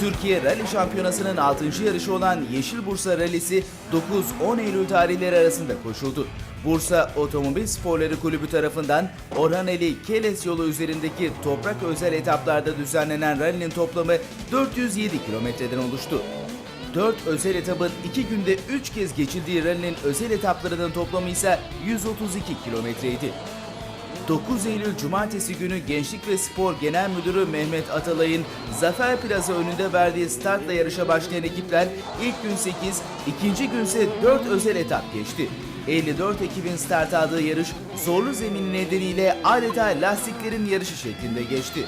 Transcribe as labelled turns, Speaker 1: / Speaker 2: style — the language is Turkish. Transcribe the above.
Speaker 1: Türkiye Rally Şampiyonası'nın 6. yarışı olan Yeşil Bursa Rallisi 9-10 Eylül tarihleri arasında koşuldu. Bursa Otomobil Sporları Kulübü tarafından Orhaneli Keles yolu üzerindeki toprak özel etaplarda düzenlenen rallinin toplamı 407 kilometreden oluştu. 4 özel etapın 2 günde 3 kez geçildiği rallinin özel etaplarının toplamı ise 132 kilometreydi. 9 Eylül Cumartesi günü Gençlik ve Spor Genel Müdürü Mehmet Atalay'ın Zafer Plaza önünde verdiği startla yarışa başlayan ekipler ilk gün 8, ikinci günse 4 özel etap geçti. 54 ekibin start aldığı yarış zorlu zemini nedeniyle adeta lastiklerin yarışı şeklinde geçti.